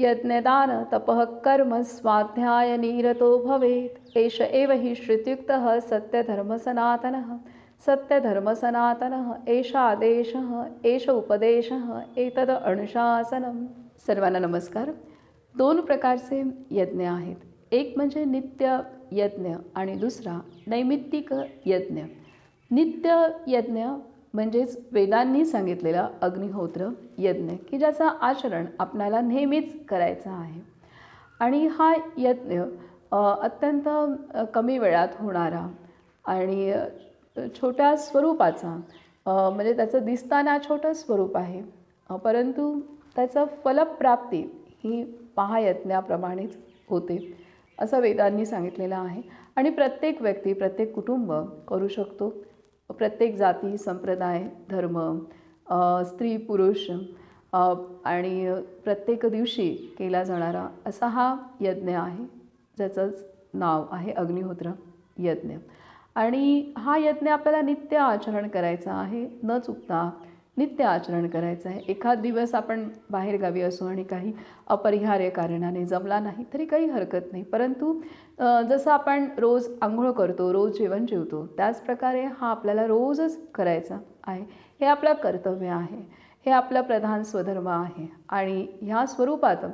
यज्ञदान तपः कर्म स्वाध्याय निरतो भवेत्। एष एव हि श्रुत्युक्तः सत्यधर्मसनातनः। सत्यधर्मसनातनः एष आदेशः एष उपदेशः एतद अनुशासनं सर्वांना नमस्कार। दोन प्रकारचे यज्ञ आहेत। एक म्हणजे नित्य यज्ञ आणि दुसरा नैमित्तिक यज्ञ। नित्य यज्ञ म्हणजेच वेदांनी सांगितलेला अग्निहोत्र यज्ञ की ज्याचा आचरण आपणाला नेहमीच करायचा आहे. आणि हा यज्ञ अत्यंत कमी वेळात होणारा आणि छोट्या स्वरूपाचा म्हणजे त्याचं दिसताना छोटं स्वरूप आहे. परंतु त्याचं फलप्राप्ती ही महायज्ञाप्रमाणेच होते असं वेदांनी सांगितलेलं आहे. आणि प्रत्येक व्यक्ती प्रत्येक कुटुंब करू शकतो. प्रत्येक जाती संप्रदाय धर्म स्त्री पुरुष आणि प्रत्येक दिवशी केला जाणारा असा हा यज्ञ आहे ज्याचंच नाव आहे अग्निहोत्र यज्ञ. आणि हा यज्ञ आपल्याला नित्य आचरण करायचा आहे न चुकता नित्य आचरण करायचं आहे. एखाद दिवस आपण बाहेरगावी असू आणि काही अपरिहार्य कारणाने जमला नाही तरी काही हरकत नाही. परंतु जसं आपण रोज आंघोळ करतो रोज जेवण जेवतो त्याचप्रकारे हा आपल्याला रोजच करायचा आहे. हे आपलं कर्तव्य आहे. हे आपलं प्रधान स्वधर्म आहे. आणि ह्या स्वरूपात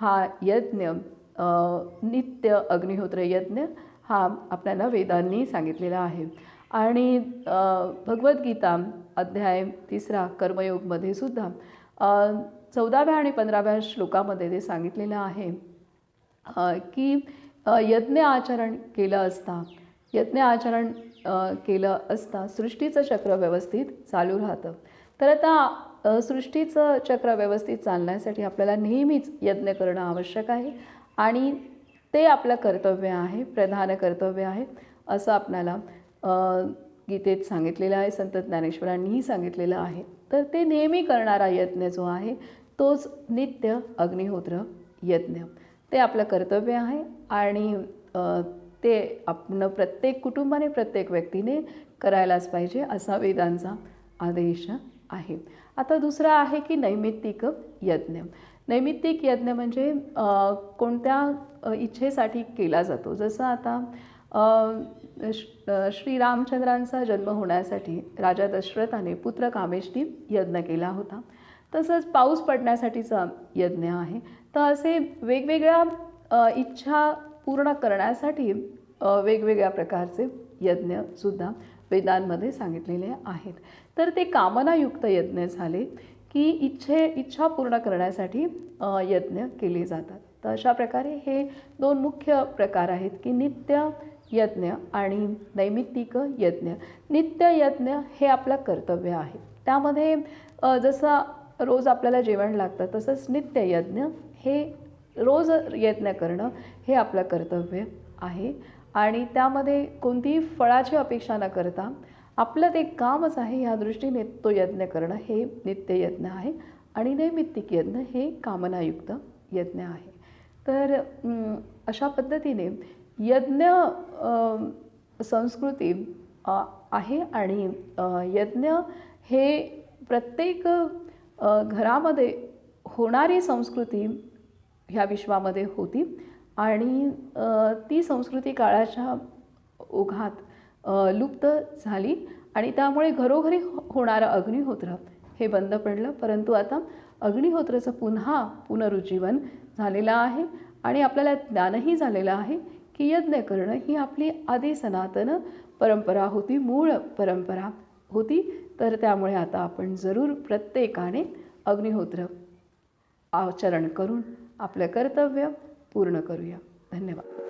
हा यज्ञ नित्य अग्निहोत्र यज्ञ हा आपल्याला वेदांनी सांगितलेला आहे. आणि भगवद्गीता अध्याय तिसरा कर्मयोगमध्ये सुद्धा चौदाव्या आणि पंधराव्या श्लोकामध्ये ते सांगितलेलं आहे की यज्ञ आचरण केलं असता यज्ञ आचरण केलं असता सृष्टीचं चक्र व्यवस्थित चालू राहतं. तर आता सृष्टीचं चक्र व्यवस्थित चालण्यासाठी आपल्याला नेहमीच यज्ञ करणं आवश्यक आहे आणि ते आपलं कर्तव्य आहे प्रधान कर्तव्य आहे असं आपल्याला गीतेत सांगितलेलं आहे संत ज्ञानेश्वरांनीही सांगितलेलं आहे. तर ते नेहमी करणारा यज्ञ जो आहे तोच नित्य अग्निहोत्र यज्ञ. ते आपलं कर्तव्य आहे आणि ते आपण प्रत्येक कुटुंबाने प्रत्येक व्यक्तीने करायलाच पाहिजे असा वेदांचा आदेश आहे. आता दुसरा आहे की नैमित्तिक यज्ञ. नैमित्तिक यज्ञ म्हणजे कोणत्या इच्छेसाठी केला जातो? जसं आता श्रीरामचंद्रांचा जन्म होण्यासाठी राजा दशरथाने पुत्र कामेष्टी यज्ञ केला होता. तसंच पाऊस पडण्यासाठीचा यज्ञ आहे. तर असे वेगवेगळ्या इच्छा पूर्ण करण्यासाठी वेगवेगळ्या प्रकारचे यज्ञसुद्धा वेदांमध्ये सांगितलेले आहेत. तर ते कामनायुक्त यज्ञ झाले की इच्छे इच्छा पूर्ण करण्यासाठी यज्ञ केले जातात. तर अशा प्रकारे हे दोन मुख्य प्रकार आहेत की नित्य यज्ञ आणि नैमित्तिक यज्ञ नित्य यज्ञ हे आपलं कर्तव्य आहे. त्यामध्ये जसं रोज आपल्याला जेवण लागतं तसंच नित्य यज्ञ हे रोज यज्ञ करणं हे आपलं कर्तव्य आहे. आणि त्यामध्ये कोणतीही फळाची अपेक्षा न करता आपलं ते कामच आहे ह्या दृष्टीने तो यज्ञ करणं हे नित्य यज्ञ आहे आणि नैमित्तिक यज्ञ हे कामनायुक्त यज्ञ आहे. तर अशा पद्धतीने यज्ञ संस्कृती आहे आणि यज्ञ हे प्रत्येक घरामध्ये होणारी संस्कृती ह्या विश्वामध्ये होती आणि ती संस्कृती काळाच्या ओघात लुप्त झाली आणि त्यामुळे घरोघरी हो- होणारं अग्निहोत्र हे बंद पडलं. परंतु आता अग्निहोत्राचं पुन्हा पुनरुज्जीवन झालेलं आहे आणि आपल्याला ज्ञानही झालेलं आहे. की यज्ञ करणं ही आपली आदी सनातन परंपरा होती मूळ परंपरा होती. तर त्यामुळे आता आपण जरूर प्रत्येकाने अग्निहोत्र आचरण करून आपलं कर्तव्य पूर्ण करूया. धन्यवाद.